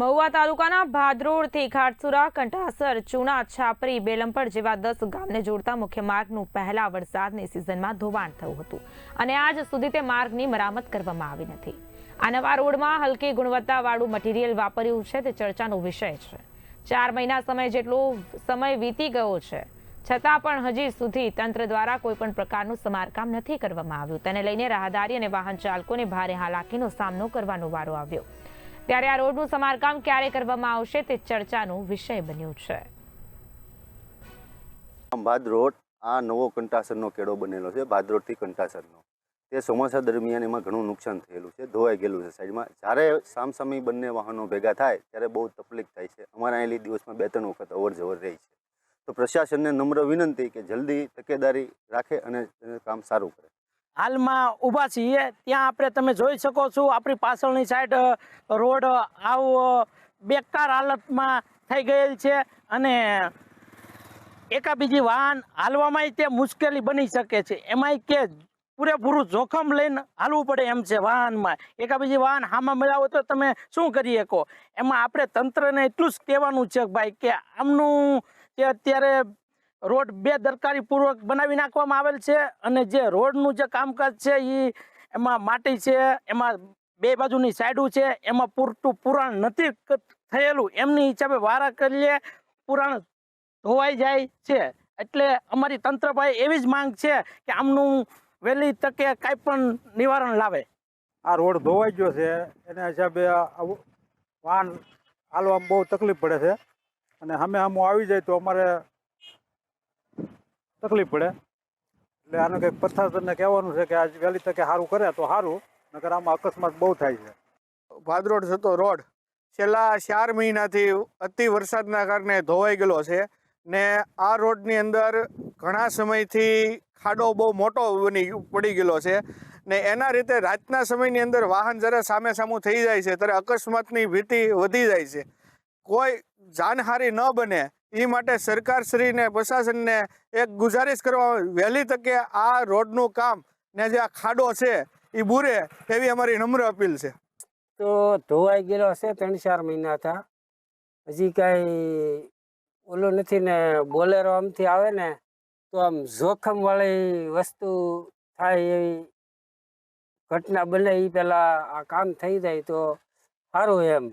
મહુવા તાલુકાના ભાદરોડથી ખાટસુરા, કંઠાસર, ચૂના, છાપરી બેલમપર જેવા દસ ગામને જોડતા મુખ્ય માર્ગનું પહેલા વરસાદની સિઝનમાં ધોવાણ થયું હતું અને આજ સુધી તે માર્ગની મરામત કરવામાં આવી નથી. આ નવા રોડમાં હલકી ગુણવત્તાવાળું મટીરીયલ વાપર્યું છે, તે ચર્ચાનો વિષય છે. ચાર મહિના સમય જેટલો સમય વીતી ગયો છે, છતાં પણ હજી સુધી તંત્ર દ્વારા કોઈ પણ પ્રકારનું સમારકામ નથી કરવામાં આવ્યું. તેને લઈને રાહદારી અને વાહન ચાલકોને ભારે હાલાકીનો સામનો કરવાનો વારો આવ્યો. ત્યારે આ રોડનું સમારકામ ક્યારે કરવામાં આવશે તે ચર્ચાનો વિષય બન્યો છે. ભાદરોડ આ નવો કંટાસરનો કેડો બનેલો છે ભાદરોડથી કંટાસરનો. તે ચોમાસા દરમિયાન એમાં ઘણું નુકસાન થયેલું છે, ધોવાઈ ગયેલું છે સાઈડમાં. જ્યારે સામસામી બંને વાહનો ભેગા થાય, ત્યારે બહુ તકલીફ થાય છે. અમારા અહીંલી દિવસમાં બે ત્રણ વખત અવર જવર રહી છે. તો પ્રશાસનને નમ્ર વિનંતી કે જલ્દી તકેદારી રાખે અને કામ સારું કરે. હાલમાં ઊભા છીએ. ત્યાં આપણે તમે જોઈ શકો છો, આપણી પાછળની સાઈડ રોડ આવો બેકાર હાલતમાં થઈ ગયેલ છે અને એકાબીજી વાહન હાલવામાં તે મુશ્કેલી બની શકે છે. એમાંય કે પૂરેપૂરું જોખમ લઈને હાલવું પડે એમ છે વાહનમાં. એકાબીજી વાહન હામાં મેળાવો તો તમે શું કરી શકો એમાં આપણે તંત્રને એટલું જ કહેવાનું છે ભાઈ કે આમનું જે અત્યારે રોડ બે દરકારીપૂર્વક બનાવી નાખવામાં આવેલ છે અને જે રોડનું જે કામકાજ છે એ એમાં માટી છે, એમાં બે બાજુની સાઈડું છે, એમાં પૂરતું પુરાણ નથી થયેલું. એમની હિસાબે વારા કરીએ, પુરાણ ધોવાઈ જાય છે. એટલે અમારી તંત્ર પાસે એવી જ માંગ છે કે આમનું વહેલી તકે કાંઈ પણ નિવારણ લાવે. આ રોડ ધોવાઈ ગયો છે, એના હિસાબે વાહન હાલવામાં બહુ તકલીફ પડે છે. અને અમે આમ આવી જાય તો અમારે તકલીફ પડે. એટલે આને કંઈક પ્રશાસનને કહેવાનું છે કે આજ વહેલી તકે સારું કરે તો સારું નકર આમાં અકસ્માત બહુ થાય છે. ભાદરોડ થતો રોડ છેલ્લા ચાર મહિનાથી અતિ વરસાદના કારણે ધોવાઈ ગયેલો છે ને આ રોડની અંદર ઘણા સમયથી ખાડો બહુ મોટો બની પડી ગયેલો છે ને એના રીતે રાતના સમયની અંદર વાહન જ્યારે સામે સામું થઈ જાય છે, ત્યારે અકસ્માતની ભીતિ વધી જાય છે. કોઈ જાનહારી ન બને એ માટે સરકારશ્રીને, પ્રશાસનને એક ગુજારિશ કરવા વહેલી તકે આ રોડનું કામ ને જે આ ખાડો છે એ બુરે એવી અમારી નમ્ર અપીલ છે. તો ધોવાઈ ગયેલો હશે ત્રણ ચાર મહિના થા. હજી કાંઈ ઓલું નથી ને બોલેરો આમથી આવે ને તો આમ જોખમવાળી વસ્તુ થાય એવી ઘટના બને એ પહેલાં આ કામ થઈ જાય તો સારું એમ.